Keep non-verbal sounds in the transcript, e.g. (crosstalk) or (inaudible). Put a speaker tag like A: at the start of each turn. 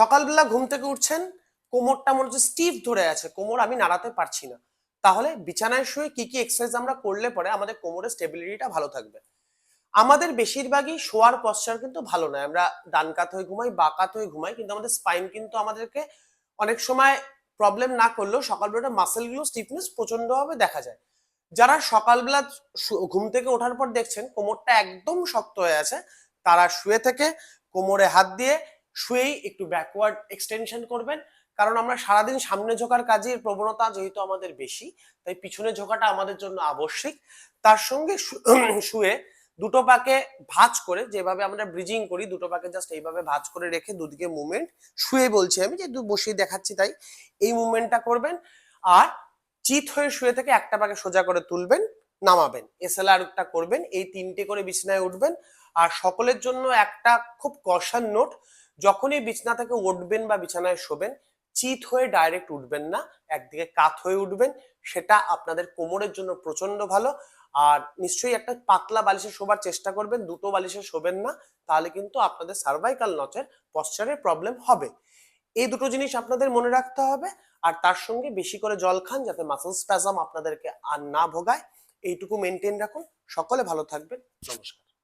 A: সকালবেলা ঘুম থেকে উঠছেন, কোমরটা মনে হচ্ছে স্টিফ ধরে আছে, কোমর আমি নাড়াতে পারছি না। তাহলে বিছানায় শুয়ে কি কি এক্সারসাইজ আমরা করলে পরে আমাদের কোমরের স্টেবিলিটিটা ভালো থাকবে? আমাদের বেশিরভাগই শোয়ার পশ্চার কিন্তু ভালো নয়। আমরা ডান কাত হয়ে ঘুমাই, বা কাত হয়ে ঘুমাই, কিন্তু আমাদের স্পাইন কিন্তু আমাদেরকে অনেক সময় প্রবলেম না করলেও সকালবেলা মাসেলগুলো স্টিফনেস প্রচন্ডভাবে দেখা যায়। যারা সকালবেলা ঘুম থেকে ওঠার পর দেখছেন, কোমরটা একদম শক্ত হয়ে আছে, তারা শুয়ে থেকে কোমরে হাত দিয়ে শুয়েই একটু ব্যাকওয়ার্ড এক্সটেনশন করবেন। কারণ আমরা সারাদিন সামনে ঝোঁকার কাজের প্রবণতা যেহেতু আমাদের বেশি, তাই পিছনে ঝোঁকাটা আমাদের জন্য আবশ্যিক। তার সঙ্গে (clears throat) শুয়ে দুটো পাকে ভাঁজ করে যেভাবে আমরা ব্রিজিং করি, দুটো পাকে জাস্ট এইভাবে ভাঁজ করে রেখে দুদিকে মুভমেন্ট শুয়ে বলছি আমি যে বসিয়ে দেখাচ্ছি তাই। এই মুভমেন্টটা করবেন আর চিত হয়ে শুয়ে থেকে একটা পাকে সোজা করে তুলবেন, নামাবেন। এসএলআরটা করবেন, এই তিনটে করে বিছানায় উঠবেন। আর সকলের জন্য একটা খুব কষার নোট যখনই বিছানা থেকে উঠবেন বা বিছানায় শোবেন, চিত হয়ে ডাইরেক্ট উঠবেন না, একদিকে কাত হয়ে উঠবেন, সেটা আপনাদের কোমরের জন্য প্রচণ্ড ভালো। আর নিশ্চয়ই একটা পাতলা বালিশে শোবার চেষ্টা করবেন, দুটো বালিশে শোবেন না, তাহলে কিন্তু আপনাদের সার্ভাইকাল নচের পশ্চারের প্রবলেম হবে। এই দুটো জিনিস আপনাদের মনে রাখতে হবে, আর তার সঙ্গে বেশি করে জল খান যাতে মাসেল স্প্যাজাম আপনাদেরকে আর না ভোগায়। এইটুকু মেনটেন রাখুন। সকলে ভালো থাকবেন। নমস্কার।